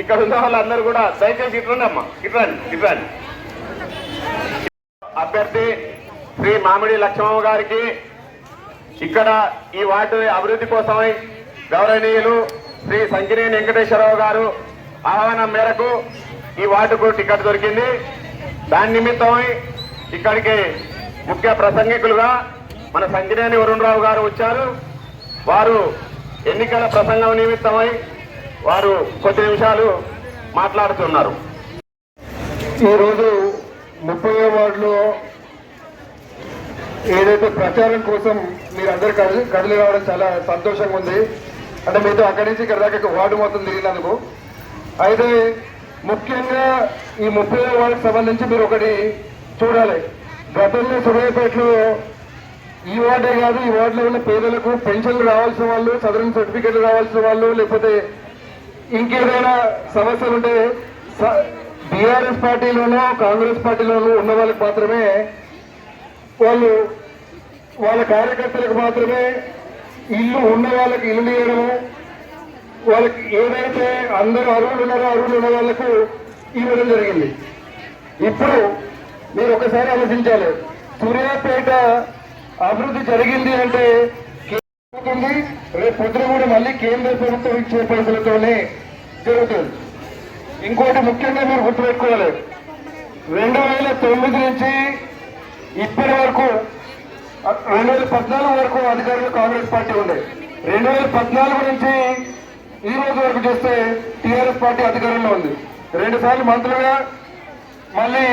ఇక్కడ ఉన్న వాళ్ళందరూ కూడా దయచేసి ఇట్రండి అమ్మా. ఇట్రండి ఇట్రండి. అభ్యర్థి శ్రీ మామిడి లక్ష్మమ్మ గారికి ఇక్కడ ఈ వార్డు అభివృద్ధి కోసమై గౌరవనీయులు శ్రీ సంకినేని వెంకటేశ్వరరావు గారు ఆహ్వానం మేరకు ఈ వార్డుకు టికెట్ దొరికింది. దాని నిమిత్తమై ఇక్కడికి ముఖ్య ప్రసంగికులుగా మన సంకినేని వరుణరావు గారు వచ్చారు. వారు ఎన్నికల ప్రసంగం నిమిత్తమై వారు కొద్ది నిమిషాలు మాట్లాడుతున్నారు. ఈరోజు ముప్పై వార్డులో ఏదైతే ప్రచారం కోసం మీరు అందరు కదిలి కదిలి రావడం చాలా సంతోషంగా ఉంది. అంటే మీతో అక్కడి నుంచి ఇక్కడ దాకా వార్డు మొత్తం తిరిగినందుకు. అయితే ముఖ్యంగా ఈ ముప్పై వార్డుకి సంబంధించి మీరు ఒకటి చూడాలి. గతంలో సూర్యాపేటలో ఈ వార్డే కాదు ఈ వార్డులో ఉన్న పేదలకు పెన్షన్లు రావాల్సిన వాళ్ళు సదరన్ సర్టిఫికెట్లు రావాల్సిన వాళ్ళు లేకపోతే ఇంకేదైనా సమస్యలు ఉంటే బీఆర్ఎస్ పార్టీలోనూ కాంగ్రెస్ పార్టీలోనూ ఉన్న వాళ్ళకి మాత్రమే వాళ్ళు వాళ్ళ కార్యకర్తలకు మాత్రమే ఇల్లు ఉన్న వాళ్ళకి ఇల్లు ఇవ్వడము వాళ్ళకి ఏదైతే అందరూ అరువులు ఉన్నారో అరువులు ఉన్న వాళ్ళకు ఇవ్వడం జరిగింది. ఇప్పుడు మీరు ఒకసారి ఆలోచించాలి. సూర్యాపేట అభివృద్ధి జరిగింది అంటే రేపు పొద్దున కూడా మళ్ళీ కేంద్ర ప్రభుత్వం ఇచ్చే పైసలతోనే జరుగుతుంది. ఇంకోటి ముఖ్యంగా మీరు గుర్తుపెట్టుకోవాలి. రెండు వేల తొమ్మిది నుంచి ఇప్పటి వరకు రెండు వేల పద్నాలుగు వరకు అధికారంలో కాంగ్రెస్ పార్టీ ఉండే రెండు వేల పద్నాలుగు నుంచి ఈ రోజు వరకు చూస్తే టీఆర్ఎస్ పార్టీ అధికారంలో ఉంది. రెండు సార్లు మంత్రులుగా మళ్ళీ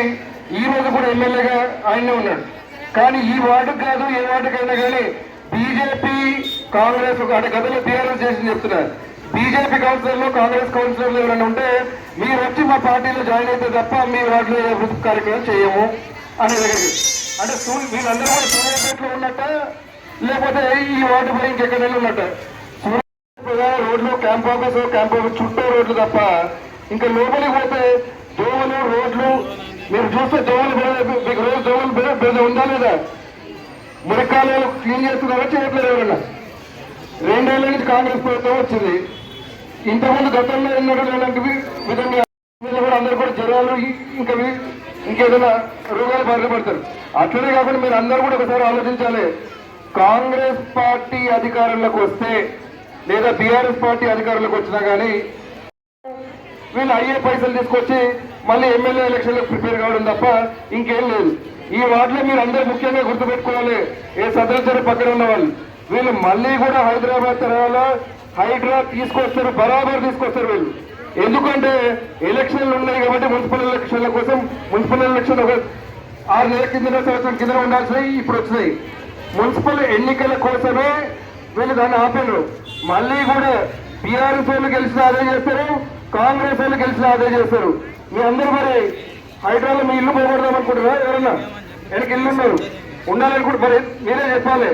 ఈ రోజు కూడా ఎమ్మెల్యేగా ఆయనే ఉన్నాడు. కానీ ఈ వార్డుకు కాదు ఏ వార్డుకైనా కానీ బీజేపీ కాంగ్రెస్ అంటే గతంలో టీఆర్ఎస్ చేసి చెప్తున్నారు. బీజేపీ కౌన్సిలర్లు కాంగ్రెస్ కౌన్సిలర్లు ఎవరైనా ఉంటే మీరు వచ్చి మా పార్టీలో జాయిన్ అయితే తప్ప మీ వాటిలో అభివృద్ధి కార్యక్రమం చేయము అనే దగ్గరికి అంటే సూ- వీళ్ళందరూ కూడా సూర్యాపేటలో ఉన్నట్ట? లేకపోతే ఈ వార్డుపై ఇంకెక్కడైనా ఉన్నట్ట? సూర్యాపేట రోడ్లు క్యాంప్ ఆఫీస్ క్యాంప్ ఆఫీస్ చుట్టూ రోడ్లు తప్ప ఇంకా లోపలికి పోతే దోవలు రోడ్లు మీరు చూస్తే దోవలు మీకు రోజు దోవలు బెడ- ఉందా లేదా? మురికాలు క్లీన్ చేస్తున్నారో చేయట్లేదు ఎవరన్నా. రెండేళ్ళ నుంచి కాంగ్రెస్ ప్రభుత్వం వచ్చింది. ఇంతకుముందు గతంలో ఎన్నడూ లేనంటి విధంగా కూడా అందరూ కూడా జ్వరాలు ఇంకా ఇంకేదైనా రోగాలు బారిన పడతారు. అట్లనే కాకుండా మీరు అందరూ కూడా ఒకసారి ఆలోచించాలి. కాంగ్రెస్ పార్టీ అధికారంలోకి వస్తే లేదా బీఆర్ఎస్ పార్టీ అధికారంలోకి వచ్చినా కానీ వీళ్ళు అయ్యే పైసలు తీసుకొచ్చి మళ్ళీ ఎమ్మెల్యే ఎలక్షన్లకు ప్రిపేర్ కావడం తప్ప ఇంకేం లేదు. ఈ వార్డులో మీరు అందరూ ముఖ్యంగా గుర్తుపెట్టుకోవాలి. ఏ సదరచర పక్కన ఉన్న వాళ్ళు వీళ్ళు మళ్ళీ కూడా హైదరాబాద్ తరహాలో హైడ్రా తీసుకొస్తారు బరాబర్ తీసుకొస్తారు వీళ్ళు. ఎందుకంటే ఎలక్షన్లు ఉన్నాయి కాబట్టి మున్సిపల్ ఎలక్షన్ల కోసం మున్సిపల్ ఎలక్షన్ ఒక ఆరు నెలల కింద సంవత్సరం కింద ఉండాల్సినవి ఇప్పుడు వచ్చినాయి. మున్సిపల్ ఎన్నికల కోసమే వీళ్ళు దాన్ని ఆపారు. మళ్ళీ కూడా బీఆర్ఎస్ వాళ్ళు గెలిచిన అదే చేస్తారు కాంగ్రెస్ వాళ్ళు గెలిచిన అదే చేస్తారు. మీ అందరూ మరి హైదరాబాద్ మీ ఇల్లు పోగొడదాం అనుకుంటారా ఎవరన్నా? వెనక ఇల్లు ఉన్నారు. కూడా మరి మీరే చెప్పాలి.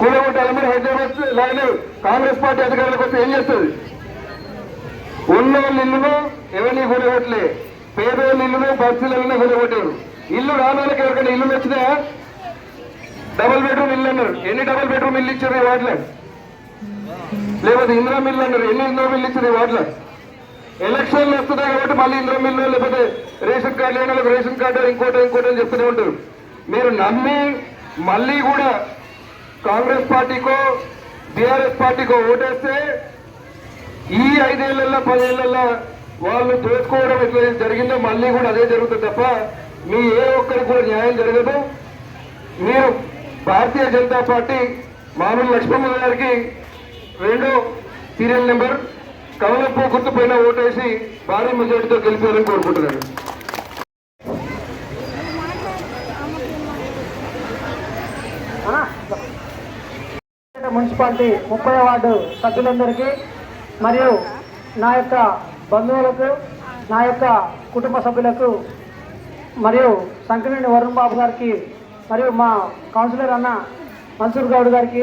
కూడగొట్టాలి మరి హైదరాబాద్ లాగానే కాంగ్రెస్ పార్టీ అధికారులకు వస్తే ఏం చేస్తుంది? ఉన్న వాళ్ళ ఇల్లును ఎవరిని కూడగొట్టలే పేదవాళ్ళ ఇల్లును బస్సులను కూడగొట్టారు ఇల్లు రాని ఎవరికైనా ఇల్లు వచ్చినాయా డబుల్ బెడ్రూమ్ ఇల్లు అన్నారు. ఎన్ని డబుల్ బెడ్రూమ్ ఇల్లు ఇచ్చారు ఈ వాటిలో లేకపోతే ఇందిరా మిల్లు అన్నారు. ఎన్ని ఇందిరా మిల్లు ఇచ్చారు ఈ వాటిలో ఎలక్షన్లు వస్తున్నాయి కాబట్టి మళ్ళీ ఇందిరా మిల్లు లేకపోతే రేషన్ కార్డు లేని వాళ్ళకి రేషన్ కార్డు ఇంకోటో ఇంకోటో అని చెప్తూనే ఉంటారు. మీరు నమ్మి మళ్ళీ కూడా కాంగ్రెస్ పార్టీకో బీఆర్ఎస్ పార్టీకో ఓటేస్తే ఈ ఐదేళ్ళలో పదేళ్ళలో వాళ్ళు దోచుకోవడం ఎట్లా జరిగిందో మళ్ళీ కూడా అదే జరుగుతుంది తప్ప మీ ఏ ఒక్కరికి కూడా న్యాయం జరగదు. మీరు భారతీయ జనతా పార్టీ మామూలు లక్ష్మమ్మ గారికి రెండో సీరియల్ నెంబర్ కమలపు గుర్తు పైన ఓటేసి భారీ మెజార్టీతో గెలిపారని కోరుకుంటున్నాను. మున్సిపాలిటీ ముప్పై వార్డు సభ్యులందరికీ మరియు నా యొక్క బంధువులకు నా యొక్క కుటుంబ సభ్యులకు మరియు సంకరేణి వరుణ్ బాబు గారికి మరియు మా కౌన్సిలర్ అన్న మన్సూర్ గౌడ్ గారికి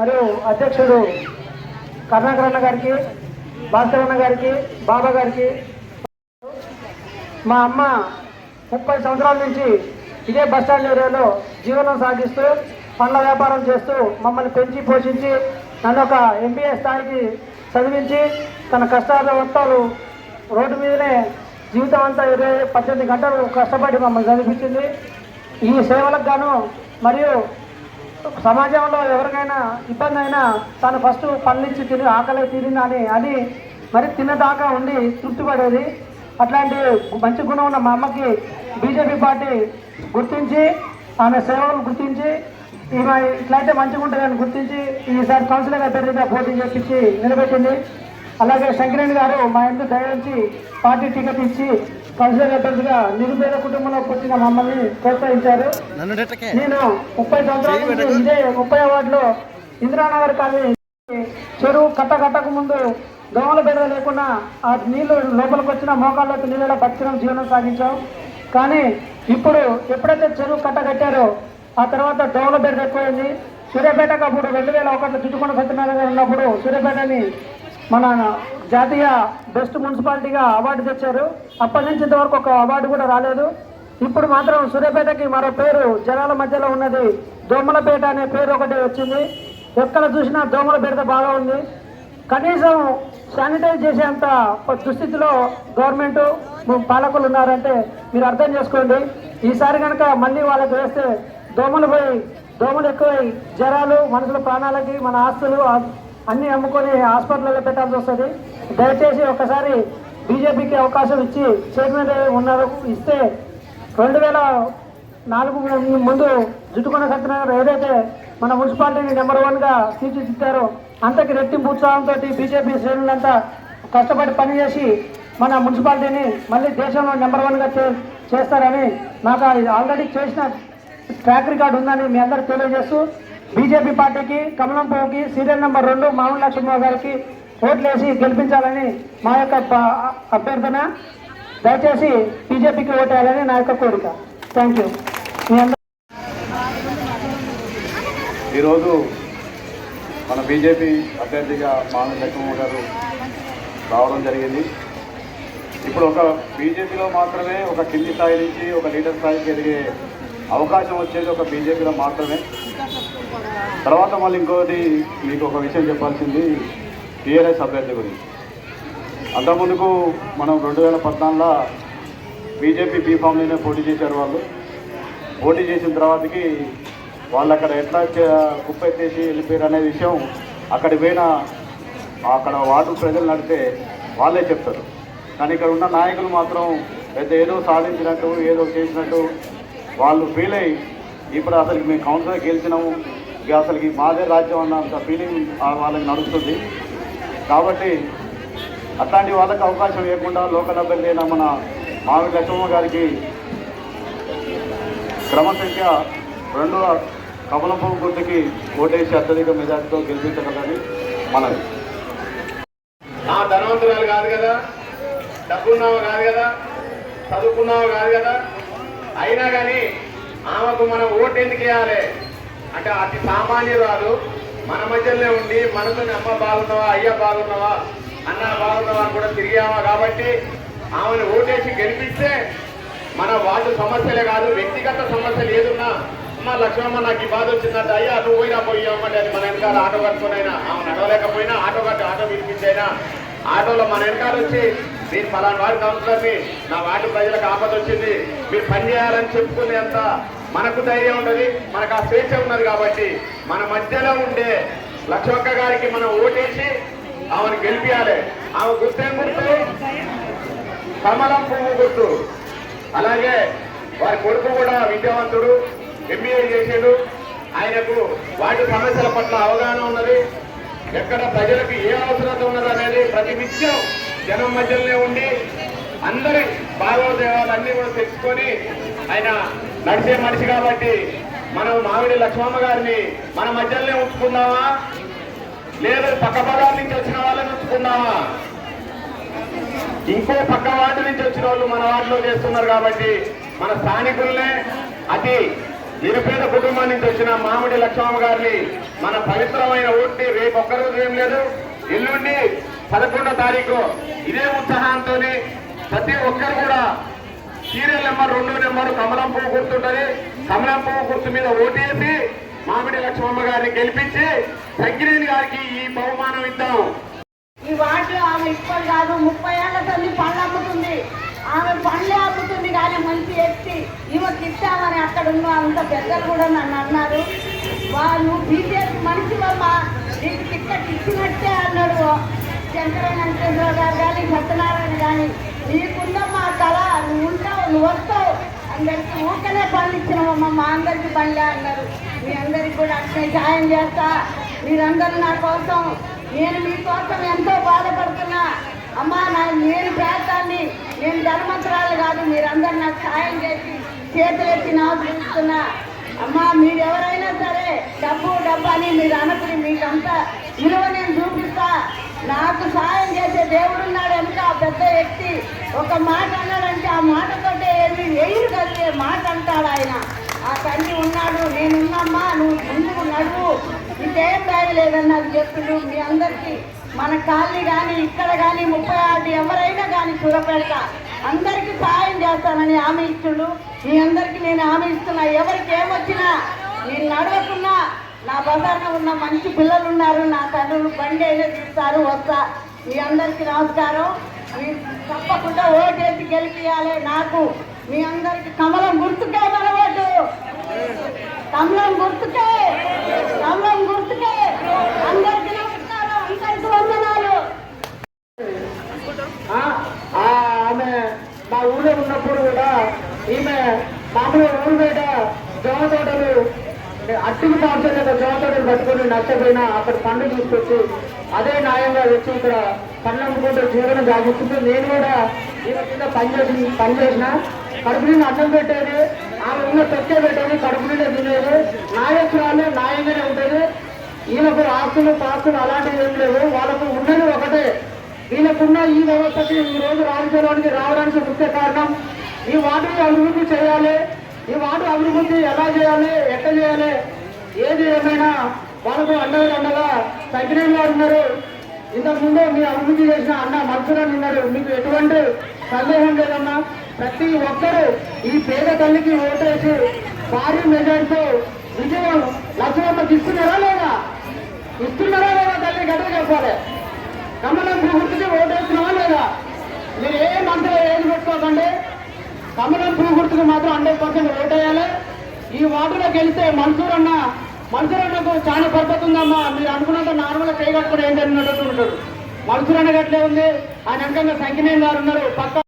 మరియు అధ్యక్షుడు కరుణాకర్ అన్న గారికి భాస్కరన్న గారికి బాబా గారికి మా అమ్మ ముప్పై సంవత్సరాల నుంచి ఇదే బస్టాండ్ ఏరియాలో జీవనం సాగిస్తూ పండ్ల వ్యాపారం చేస్తూ మమ్మల్ని పెంచి పోషించి నన్ను ఒక ఎంబీఏ స్థాయికి చదివించి తన కష్టాలు రోడ్డు మీదనే జీవితం అంతా ఇరవై పద్దెనిమిది గంటలు కష్టపడి మమ్మల్ని చదివించింది. ఈ సేవలకు గాను మరియు సమాజంలో ఎవరికైనా ఇబ్బంది అయినా తను ఫస్ట్ పళ్ళిచ్చి తిని ఆకలి తీరిందని అని మరి తిన్నదాకా ఉండి తృప్తి పడేది అట్లాంటి మంచి గుణం ఉన్న మా అమ్మకి బీజేపీ పార్టీ గుర్తించి ఆమె సేవలు గుర్తించి ఈమె ఇట్లయితే మంచిగా ఉంటుందని గుర్తించి ఈసారి కౌన్సిలర్ అభ్యర్థిగా పోటీ చేపించి నిలబెట్టింది. అలాగే శంకరేణి గారు మా ఇంటి దయించి పార్టీ టికెట్ ఇచ్చి కౌన్సిలర్ అభ్యర్థిగా నిరుపేద కుటుంబంలోకి వచ్చిన మమ్మల్ని ప్రోత్సహించారు. నేను ముప్పై సంవత్సరాల నుంచి ఇదే ముప్పై వార్డులో ఇందిరానగర్ కాలనీ చెరువు కట్ట కట్టక ముందు దోమల బెడద లేకుండా ఆ నీళ్ళు లోపలికి వచ్చిన మోకాళ్ళకి నీళ్ళలో బతికిన జీవనం సాగించాం. కానీ ఇప్పుడు ఎప్పుడైతే చెరువు కట్ట కట్టారో ఆ తర్వాత దోమల బెడద ఎక్కువైంది. సూర్యాపేటకు అప్పుడు రెండు వేల ఒకటిలో చుట్టుకొండ సత్యనారాయణ గారు ఉన్నప్పుడు సూర్యాపేటని మన జాతీయ బెస్ట్ మున్సిపాలిటీగా అవార్డు తెచ్చారు. అప్పటి నుంచి ఇంతవరకు ఒక అవార్డు కూడా రాలేదు. ఇప్పుడు మాత్రం సూర్యాపేటకి మరో పేరు జనాల మధ్యలో ఉన్నది దోమలపేట అనే పేరు ఒకటి వచ్చింది. ఎక్కడ చూసినా దోమలపేట బాగా ఉంది. కనీసం శానిటైజ్ చేసేంత దుస్థితిలో గవర్నమెంట్ పాలకులు ఉన్నారంటే మీరు అర్థం చేసుకోండి. ఈసారి కనుక మళ్ళీ వాళ్ళకి వేస్తే దోమలు పోయి దోమలు ఎక్కువై జ్వరాలు మనుషుల ప్రాణాలకి మన ఆస్తులు అన్నీ అమ్ముకొని హాస్పిటల్లో పెట్టాల్సి వస్తుంది. దయచేసి ఒకసారి బీజేపీకి అవకాశం ఇచ్చి చైర్మన్ ఉన్నారు ఇస్తే రెండు వేల నాలుగు ముందు జుట్టుకొండ సత్యనారాయణ ఏదైతే మన మున్సిపాలిటీని నెంబర్ వన్గా తీర్చిదిద్దారో అంతకి రెట్టింపు ఉత్సాహంతో బీజేపీ శ్రేణులంతా కష్టపడి పనిచేసి మన మున్సిపాలిటీని మళ్ళీ దేశంలో నెంబర్ వన్గా చే చేస్తారని నాకు ఆల్రెడీ చేసిన ట్రాక్ రికార్డు ఉందని మీ అందరికి తెలియజేస్తూ బీజేపీ పార్టీకి కమలం పువ్వుకి సీరియల్ నెంబర్ రెండు మామూలు లక్ష్మణరావు గారికి ఓట్లేసి గెలిపించాలని మా యొక్క అభ్యర్థన. దయచేసి బీజేపీకి ఓటేయాలని నా యొక్క కోరిక. Thank you. మీ అందరూ ఈరోజు మన బీజేపీ అభ్యర్థిగా మామిడి లక్ష్మమ్మ గారు రావడం జరిగింది. ఇప్పుడు ఒక బీజేపీలో మాత్రమే ఒక కింది స్థాయి నుంచి ఒక లీడర్ స్థాయికి ఎదిగే అవకాశం వచ్చేది ఒక బీజేపీలో మాత్రమే. తర్వాత మళ్ళీ ఇంకోటి మీకు ఒక విషయం చెప్పాల్సింది. టీఆర్ఎస్ అభ్యర్థి గురించి. అంతకుముందుకు మనం రెండు వేల పద్నాలుగులో బీజేపీ బీఫామ్లోనే పోటీ చేశారు వాళ్ళు. పోటీ చేసిన తర్వాతకి వాళ్ళు అక్కడ ఎట్లా చే- కుప్పెత్తేసి వెళ్ళిపోయారు అనే విషయం అక్కడ పోయిన అక్కడ వార్డు ప్రజలు నడితే వాళ్ళే చెప్తారు. కానీ ఇక్కడ ఉన్న నాయకులు మాత్రం పెద్ద ఏదో సాధించినట్టు ఏదో చేసినట్టు వాళ్ళు ఫీల్ అయ్యి ఇప్పుడు అసలు మేము కౌన్సిలర్ గెలిచినాము. ఇక అసలుకి మాదే రాజ్యం అన్నంత ఫీలింగ్ వాళ్ళకి నడుస్తుంది. కాబట్టి అట్లాంటి వాళ్ళకి అవకాశం ఇవ్వకుండా లోకల్ అభ్యర్థి మన మామిడి లక్ష్మమ్మ గారికి క్రమసంఖ్య రెండు కమలపు గుర్తుకి ఓటేసి అత్యధిక మెజార్టీతో గెలిపించగలని మనవి. ఆ ధనవంతురాలు కాదు కదా డబ్బున్నావు కాదు కదా చదువుకున్నావు కాదు కదా. అయినా కానీ ఆమెకు మనం ఓటు ఎందుకు వేయాలి అంటే అతి సామాన్యురాలు మన మధ్యలోనే ఉండి మనతో అమ్మ బాగున్నావా అయ్య బాగున్నావా అన్న బాగున్నావా అని కూడా తిరిగామా కాబట్టి ఆమెను ఓటేసి గెలిపిస్తే మన వార్డు సమస్యలే కాదు వ్యక్తిగత సమస్యలు ఏదున్నా అమ్మ లక్ష్మమ్మ నాకు ఈ బాధ వచ్చిందంటే అయ్యా నువ్వు పోయినా పోయామంటే అది మన వెనకాల ఆటో కట్టుకునైనా ఆమె నడవలేకపోయినా ఆటో కట్టి ఆటో పిలిపించైనా ఆటోలో మన వెనకాల వచ్చి నేను ఫలానా వాడి కౌన్సిలర్ని నా వార్డు ప్రజలకు ఆపద వచ్చింది మీరు పని చేయాలని చెప్పుకునేంత మనకు ధైర్యం ఉన్నది మనకు ఆ స్వేచ్ఛ ఉన్నది కాబట్టి మన మధ్యలో ఉండే లక్ష్మక్క గారికి మనం ఓటేసి ఆమెను గెలిపియాలి. ఆమె గుర్తేం గుర్తు? కమలం పువ్వు గుర్తు. అలాగే వారి కొడుకు కూడా విద్యావంతుడు ఎంబీఏ చేసాడు. ఆయనకు వాటి సమస్యల పట్ల అవగాహన ఉన్నది. ఎక్కడ ప్రజలకు ఏ అవసరత ఉన్నది అనేది ప్రతి నిత్యం జనం మధ్యలోనే ఉండి అందరి భాగోద్వేగాలన్నీ కూడా తెచ్చుకొని ఆయన నడిచే మనిషి కాబట్టి మనం మామిడి లక్ష్మమ్మ గారిని మన మధ్యలోనే ఉంచుకుందామా? లేదు పక్క పదాల నుంచి వచ్చిన వాళ్ళని ఉంచుకుందామా? ఇంకో పక్క వాటి నుంచి వచ్చిన వాళ్ళు మన వాటిలో చేస్తున్నారు కాబట్టి మన స్థానికుల్నే అతి నిరుపేద కుటుంబం నుంచి వచ్చిన మామిడి లక్ష్మమ్మ గారిని మన పవిత్రమైన ఊరిని రేపు ఒక్కరోజు ఏం లేదు? ఎల్లుండి పదకొండో తారీఖు ఇదే ఉత్సాహంతో ప్రతి ఒక్కరు కూడా సీరియల్ నెంబర్ రెండో నెంబర్ కమలం పువ్వు గుర్తుంటది. కమలం పువ్వు గుర్తు మీద ఓటేసి మామిడి లక్ష్మమ్మ గారిని గెలిపించి సంగిరేని గారికి ఈ బహుమానం ఇద్దాం. ఈ వాటిలో ఆమె ఇప్పుడు కాదు. ముప్పై ఏళ్ళ తల్లి పళ్ళు అమ్ముతుంది. ఆమె పళ్ళే అమ్ముతుంది కానీ మంచి వ్యక్తి. ఈమెకి తిట్టామని అక్కడ ఉన్న అంత పెద్దలు కూడా నన్ను అన్నారు. వాళ్ళు బీజేపీ మనిషివమ్మా నీకు టిక్కెట్ ఇచ్చినట్టే అన్నాడు. శంకర వెంకటేశ్వర గారు కానీ సత్యనారాయణ కానీ నీకుందమ్మా కళ నువ్వు ఉంటావు నువ్వు వస్తావు. అందరికీ ఊకనే పనులు ఇచ్చినావమ్మా మా అందరికి పనులే అన్నారు. మీ అందరికి కూడా అట్లే సాయం చేస్తా. మీరందరూ నా కోసం నేను మీకోసం ఎంతో బాధపడుతున్నా. అమ్మా నా నేను ప్రాంతాన్ని నేను ధర్మంతరాలు కాదు. మీరందరూ నాకు సాయం చేసి చేతులెత్తి చూస్తున్నా అమ్మా మీరు ఎవరైనా సరే డబ్బు డబ్బు అని మీరు అనుకుని మీకంతా విలువ నేను చూపిస్తా. నాకు సాయం చేసే దేవుడున్నాడు ఆ పెద్ద వ్యక్తి ఒక మాట అన్నాడంటే ఆ మాటతోటే ఏమి వెయ్యి కలిగే మాట అంటాడు ఆయన. ఆ తండ్రి ఉన్నాడు నేనున్నమ్మా నువ్వు ముందుకు నడువు. నీకేం భయం లేదని నాకు చెప్పిండు. మీ అందరికీ మన కాలనీ కానీ ఇక్కడ కానీ ముప్పై ఆరు ఎవరైనా కానీ చూడపెడత అందరికీ సాయం చేస్తానని హామీ ఇచ్చుడు. మీ అందరికీ నేను హామీ ఇస్తున్నా. ఎవరికి ఏమొచ్చినా నేను నడవకున్నా. నా బజార్లో ఉన్న మంచి పిల్లలు ఉన్నారు నా తండ్రులు బండి అయితే తీస్తారు వస్తా. మీ అందరికీ నమస్కారం. మీరు తప్పకుండా ఓటేసి గెలిపియాలి నాకు. మీ అందరికి కమలం గుర్తుకే మన ఓటు. కమలం గుర్తుకే. కమలం గుర్తుకే. అందరికి నమస్కారం. అందరికి వందనాలు. ఆమె మా ఊళ్ళో ఉన్నప్పుడు కూడా ఈమె మామూలు ఊరు బయట జోమ తోటలు అట్టుకు సంవత్సరం జోమ పట్టుకుని పట్టుకొని నష్టపోయినా అక్కడ పండు తీసుకొచ్చి అదే న్యాయంగా వచ్చి ఇక్కడ పన్ను అమ్ముకుంటూ జీవనం సాగిస్తుంది నేను కూడా ఈమె కింద పనిచేసి కడుపు నిండా అన్నం పెట్టేది ఆమె ఉన్న తొక్కే పెట్టేది కడుపు నిండా తినేది. నాయకురాలు న్యాయంగానే ఉంటుంది. ఈయనకు ఆస్తులు పాస్తులు అలాంటివి ఏం లేవు. వాళ్ళకు ఉన్నది ఒకటే. వీళ్ళకున్న ఈ వ్యవస్థకి ఈ రోజు రాజకీయానికి రావడానికి ముఖ్య కారణం ఈ వాటిని అభివృద్ధి చేయాలి. ఈ మాట అభివృద్ధి ఎలా చేయాలి ఎట్లా చేయాలి ఏది ఏమైనా వాళ్ళకు అండగా అండగా సజ్జనం గారు ఉన్నారు. ఇంతకుముందు మీరు అభివృద్ధి చేసిన అన్న మనుషులను ఉన్నారు. మీకు ఎటువంటి సందేహం లేదన్నా ప్రతి ఒక్కరూ ఈ పేద తల్లికి ఓటేసి భారీ మెజార్టీతో విజయం లక్ష్మమ్మకి ఇస్తున్నారా లేదా ఇస్తున్నారా లేదా తల్లి గట్టిగా చెప్పాలి కమలం పువ్వు గుర్తుకి ఓటేస్తున్నావా లేదా మీరు ఏ మంత్రి ఏది పెట్టుకోకండి కమలం పువ్వు గుర్తుకు మాత్రం హండ్రెడ్ పర్సెంట్ ఓట్ వేయాలి. ఈ వార్డులో గెలిస్తే మన్సూర్ అన్న మన్సూర్ అన్నకు చాలా పద్ధతి ఉందమ్మా. మీరు అనుకున్నంత నార్మల్ చేయగట్టుకుని ఏం జరిగినట్టు ఉంటాడు. మన్సూర్ అన్న గట్లే ఉంది. ఆయన అంకంగా సంఖ్యనేం గారు ఉన్నారు. పక్క